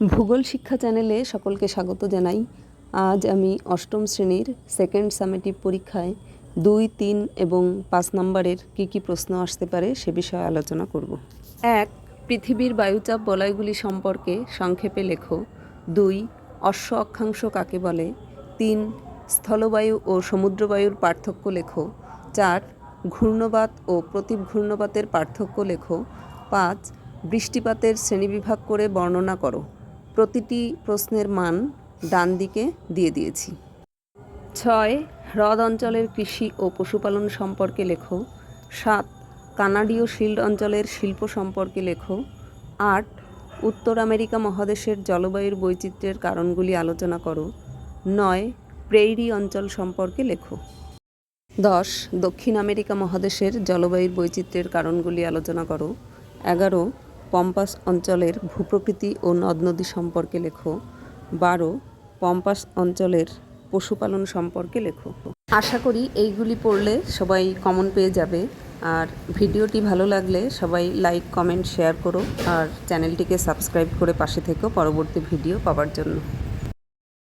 ভূগোল শিক্ষা চ্যানেলে সকলকে স্বাগত জানাই। আজ আমি অষ্টম শ্রেণির সেকেন্ড সামেটিভ পরীক্ষায় দুই, তিন এবং পাঁচ নম্বরের কী কী প্রশ্ন আসতে পারে সে বিষয়ে আলোচনা করব। এক, পৃথিবীর বায়ুচাপ বলয়গুলি সম্পর্কে সংক্ষেপে লেখো। দুই, অশ্ব অক্ষাংশ কাকে বলে? তিন, স্থলবায়ু ও সমুদ্রবায়ুর পার্থক্য লেখো। চার, ঘূর্ণবাত ও প্রতিঘূর্ণবাতের পার্থক্য লেখো। পাঁচ, বৃষ্টিপাতের শ্রেণীবিভাগ করে বর্ণনা করো। প্রতিটি প্রশ্নের মান ডান দিকে দিয়ে দিয়েছি। ছয়, হ্রদ অঞ্চলের কৃষি ও পশুপালন সম্পর্কে লেখো। সাত, কানাডীয় শিল্ড অঞ্চলের শিল্প সম্পর্কে লেখো। আট, উত্তর আমেরিকা মহাদেশের জলবায়ুর বৈচিত্র্যের কারণগুলি আলোচনা করো। নয়, প্রেইরি অঞ্চল সম্পর্কে লেখো। দশ, দক্ষিণ আমেরিকা মহাদেশের জলবায়ুর বৈচিত্র্যের কারণগুলি আলোচনা করো। এগারো পম্পাস অঞ্চলের ভূপ্রকৃতি ও নদ নদী সম্পর্কে লেখো। বারো, পম্পাস অঞ্চলের পশুপালন সম্পর্কে লেখো। আশা করি এইগুলি পড়লে সবাই কমন পেয়ে যাবে। আর ভিডিওটি ভালো লাগলে সবাই লাইক কমেন্ট শেয়ার করো। আর চ্যানেলটিকে সাবস্ক্রাইব করে পাশে থেকেও পরবর্তী ভিডিও পাওয়ার জন্য।